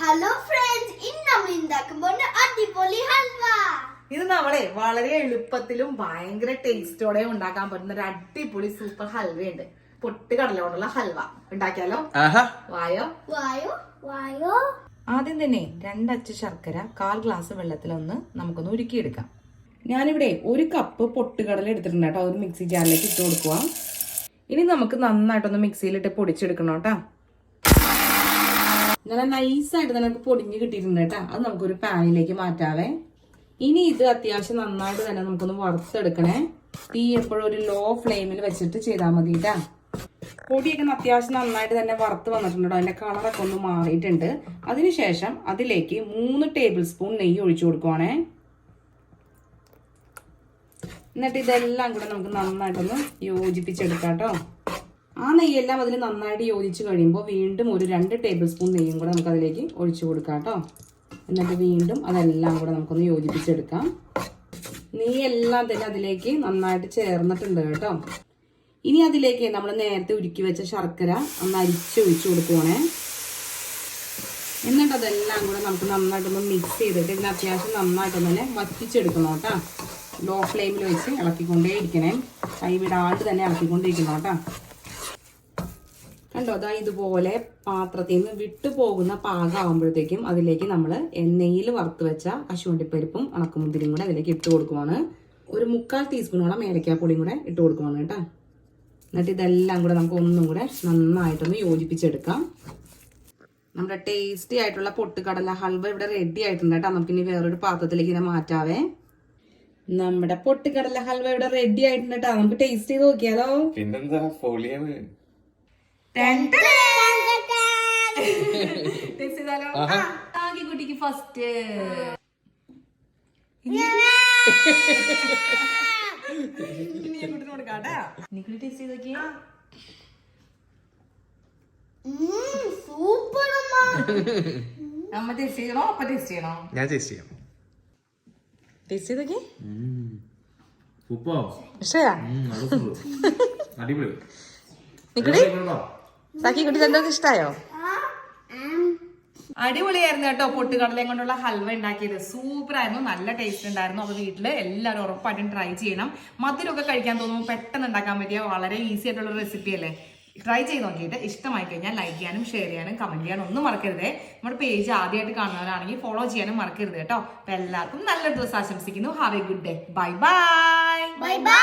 Hello friends ഇന്ന് നമ്മൾ ഉണ്ടാക്കുമ്പോൾ അടിപൊളി ഹൽവ. ഇത് നമ്മളെ വളരെ എളുപ്പത്തിലും ഭയങ്കര ടേസ്റ്റോടെ ഉണ്ടാക്കാൻ പറ്റുന്ന ഒരു അടിപൊളി സൂപ്പർ ഹൽവയുണ്ട്. പൊട്ട് കടല കൊണ്ടുള്ള ഹൽവ. ഉണ്ടാക്കിയാലോ? ആഹാ. വായോ? വായോ? വായോ? ആദ്യം തന്നെ രണ്ടച്ച് ശർക്കര കാൽ ഗ്ലാസ് വെള്ളത്തിലൊന്ന് നമുക്കൊന്ന് ഉരുക്കിയെടുക്കാം. ഞാനിവിടെ ഒരു കപ്പ് പൊട്ടുകടല എടുത്തിട്ടുണ്ട് കേട്ടോ. ഒരു മിക്സി ജാറിലേക്ക് ഇട്ട് കൊടുക്കുക ഇനി നമുക്ക് നന്നായിട്ടൊന്ന് മിക്സിയിലിട്ട് പൊടിച്ചെടുക്കണം കേട്ടോ. നല്ല നൈസായിട്ട് നമുക്ക് പൊടിഞ്ഞ് കിട്ടിയിട്ടുണ്ട് കേട്ടോ. അത് നമുക്കൊരു പാനിലേക്ക് മാറ്റാവേ. ഇനി ഇത് അത്യാവശ്യം നന്നായിട്ട് തന്നെ നമുക്കൊന്ന് വറുത്തെടുക്കണേ. തീ എപ്പോഴും ഒരു ലോ ഫ്ലെയിമിൽ വെച്ചിട്ട് ചെയ്താൽ മതി പൊടിയൊക്കെ അത്യാവശ്യം നന്നായിട്ട് തന്നെ വറുത്ത് വന്നിട്ടുണ്ട് അതിന്റെ കളറൊക്കെ ഒന്ന് മാറിയിട്ടുണ്ട്. അതിനുശേഷം അതിലേക്ക് മൂന്ന് ടേബിൾ സ്പൂൺ നെയ്യ് ഒഴിച്ചു കൊടുക്കുവാണേ. എന്നിട്ട് ഇതെല്ലാം കൂടെ നമുക്ക് നന്നായിട്ടൊന്ന് യോജിപ്പിച്ചെടുക്കാം കേട്ടോ ആ നെയ്യെല്ലാം അതിൽ നന്നായിട്ട് യോജിച്ച് കഴിയുമ്പോൾ വീണ്ടും ഒരു രണ്ട് ടേബിൾ സ്പൂൺ നെയ്യും കൂടെ നമുക്ക് അതിലേക്ക് ഒഴിച്ചു കൊടുക്കാം കേട്ടോ എന്നിട്ട് വീണ്ടും അതെല്ലാം കൂടെ നമുക്കൊന്ന് യോജിപ്പിച്ചെടുക്കാം. നെയ്യെല്ലാം തന്നെ അതിലേക്ക് നന്നായിട്ട് ചേർന്നിട്ടുണ്ട് കേട്ടോ. ഇനി അതിലേക്ക് നമ്മൾ നേരത്തെ ഉരുക്കി വെച്ച ശർക്കര ഒന്ന് അരിച്ച് ഒഴിച്ചു കൊടുക്കുവാണേ. എന്നിട്ട് അതെല്ലാം കൂടെ നമുക്ക് നന്നായിട്ടൊന്ന് മിക്സ് ചെയ്തിട്ട് ഇതിന് അത്യാവശ്യം നന്നായിട്ടൊന്ന് തന്നെ വറ്റിച്ചെടുക്കണം കേട്ടോ. ലോ ഫ്ലെയിമിൽ വെച്ച് ഇളക്കിക്കൊണ്ടേ ഇരിക്കണേ. കൈ വിടാണ്ട് തന്നെ ഇളക്കിക്കൊണ്ടിരിക്കണം കേട്ടോ. കണ്ടോ അതാ ഇതുപോലെ പാത്രത്തിൽ നിന്ന് വിട്ടുപോകുന്ന പാകമാകുമ്പോഴത്തേക്കും അതിലേക്ക് നമ്മൾ എണ്ണയിൽ വറുത്ത് വെച്ച കശുവണ്ടിപ്പരിപ്പും ഉണക്കമുന്തിരിയും കൂടെ അതിലേക്ക് ഇട്ട് കൊടുക്കുവാണ്. ഒരു മുക്കാൽ ടീസ്പൂണോളം ഏലക്കാപ്പൊടിയും കൂടെ ഇട്ട് കൊടുക്കുവാണ് കേട്ടോ. എന്നിട്ട് ഇതെല്ലാം കൂടെ നമുക്ക് ഒന്നും കൂടെ നന്നായിട്ടൊന്ന് യോജിപ്പിച്ചെടുക്കാം. നമ്മുടെ ടേസ്റ്റി ആയിട്ടുള്ള പൊട്ടുകടല ഹൽവ ഇവിടെ റെഡി ആയിട്ടുണ്ട് കേട്ടോ. നമുക്കിനി വേറൊരു പാത്രത്തിലേക്ക് ഇതിനെ മാറ്റാവേ. നമ്മുടെ പൊട്ടിക്കടല ഹൽവ ഇവിടെ റെഡി ആയിട്ടുണ്ട് കേട്ടോ നമുക്ക് ടേസ്റ്റ് ചെയ്ത് നോക്കിയാലോ? പിന്നെന്താ? ഫോളിയാണ് ടേസ്റ്റ് ചെയ്താലോ? ആകെ കുട്ടിക്ക് ഫസ്റ്റ് ടേസ്റ്റ് ചെയ്ത് നോക്കിയേ. സൂപ്പർ അമ്മ അമ്മ ടേസ്റ്റ് ചെയ്യണോ? അപ്പ ടേസ്റ്റ് ചെയ്യണോ? ഞാൻ ടേസ്റ്റ് ചെയ്യാം. ടേസ്റ്റ് ചെയ്ത് നോക്കി. ഉപ്പോ? ഇഷ്ടയാ അടിപൊളി. നിക്കടി? സാക്കി കുട്ടി രണ്ടൊക്കെ ഇഷ്ടായോ? അടിപൊളിയായിരുന്നു കേട്ടോ പൊട്ടുകടലയും കൊണ്ടുള്ള ഹൽവ ഉണ്ടാക്കിയത്. സൂപ്പർ ആയിരുന്നു നല്ല ടേസ്റ്റ് ഉണ്ടായിരുന്നു. അപ്പോൾ വീട്ടിൽ എല്ലാവരും ഉറപ്പായിട്ടും ട്രൈ ചെയ്യണം. മധുരമൊക്കെ കഴിക്കാൻ തോന്നുമ്പോൾ പെട്ടെന്ന് ഉണ്ടാക്കാൻ പറ്റിയ വളരെ ഈസി ആയിട്ടുള്ള റെസിപ്പി അല്ലേ? ട്രൈ ചെയ്ത് നോക്കിയിട്ട് ഇഷ്ടമായി കഴിഞ്ഞാൽ ലൈക്ക് ചെയ്യാനും ഷെയർ ചെയ്യാനും കമന്റ് ചെയ്യാനും ഒന്നും മറക്കരുത്. നമ്മുടെ പേജ് ആദ്യമായിട്ട് കാണുന്നവരാണെങ്കിൽ ഫോളോ ചെയ്യാനും മറക്കരുത് കേട്ടോ. അപ്പൊ എല്ലാവർക്കും നല്ല ദിവസം ആശംസിക്കുന്നു. Have a good day bye bye bye bye